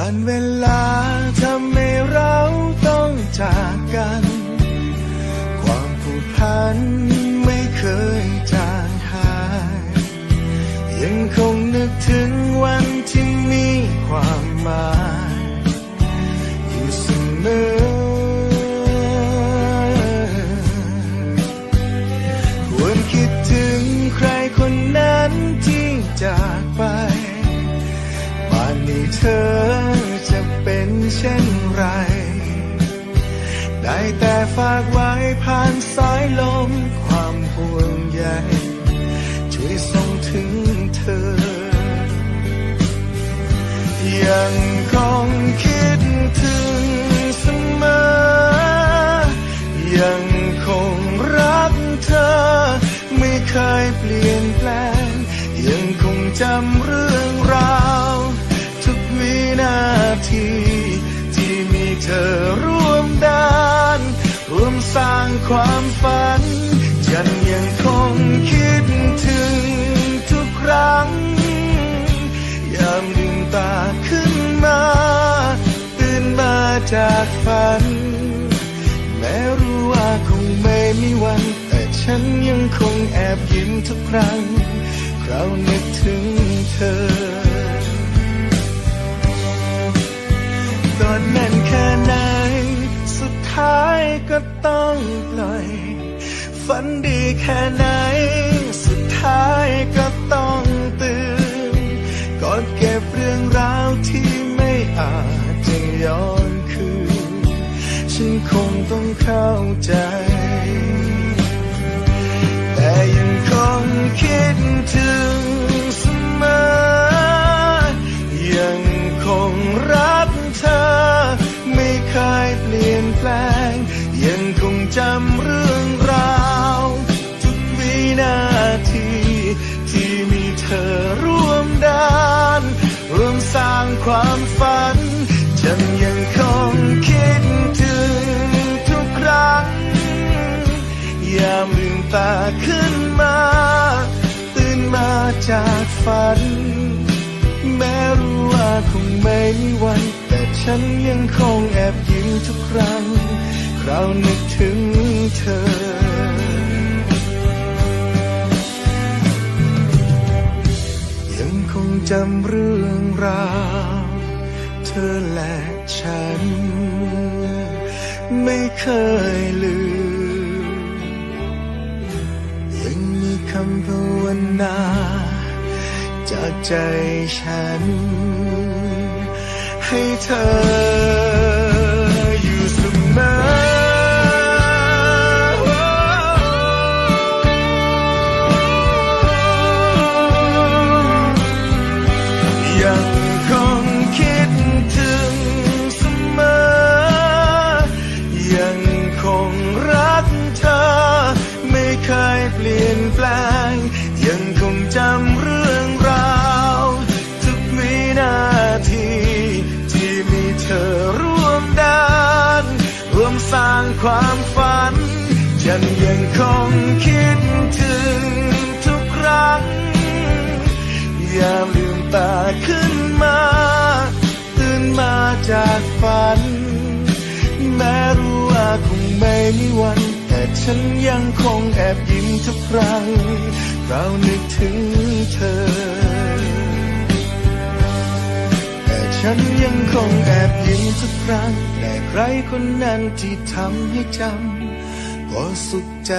การเวลาทำให้เราต้องจากกัน ความผูกพันไม่เคยจางหาย ยังคงนึกถึงวันที่มีความหมาย อยู่เสมอ ควรคิดถึงใครคนนั้นที่จากไปป่านนี้เธอ เช่นไร ได้แต่ฝากไว้ผ่านสายลมความห่วงใยช่วยส่งถึงเธอ ยังคงคิดถึงเสมอ ยังคงรักเธอ ไม่เคยเปลี่ยนแปลง ยังคงจำเรื่อง ธอร่วมดานร่วมสร้างความฝัน ฉันยังคงคิดถึงทุกครั้ง ยามลืมตาขึ้นมาตื่นมาจากฝัน แม้รู้ว่าคงไม่มีวัน แต่ฉันยังคงแอบยิ้มทุกครั้งคราวนึกถึงเธอ ก็ต้องปล่อยฝันดีแค่ไหน สุดท้ายก็ต้องตื่นกอดเก็บเรื่องราวที่ไม่อาจจะย้อนคืน ฉันคงต้องเข้าใจ แต่ยังคงคิดถึง จำเรื่องราว ทุกวินาที ที่มีเธอร่วมดานร่วมสร้างความฝัน ฉันยังคงคิดถึงทุกครั้งยามลืมตาขึ้นมา ตื่นมาจากฝัน แม้รู้ว่าคงไม่มีวัน แต่ฉันยังคงแอบยิ้มทุกครั้ง คราวนึกถึงเธอ ยังคงจำเรื่องราว เธอและฉัน ไม่เคยลืม ยังมีคำภาวนา จากใจฉัน ให้เธอ ยังคงคิดถึงเสมอ ยังคงรักเธอ ไม่เคยเปลี่ยนแปลง ยังคงจำเรื่องราว ทุกวินาที ที่มีเธอร่วมด้านร่วมสร้างความฝัน ฉันยังคงคิดถึงทุกครั้งยาม ตาขึ้นมา ตื่นมาจากฝัน แม้รู้ว่าคงไม่มีวัน แต่ฉันยังคงแอบยิ้มทุกครั้ง เรานึกถึงเธอ แต่ฉันยังคงแอบยิ้มทุกครั้ง แต่ใครคนนั้นที่ทำให้จำก็สุขใจ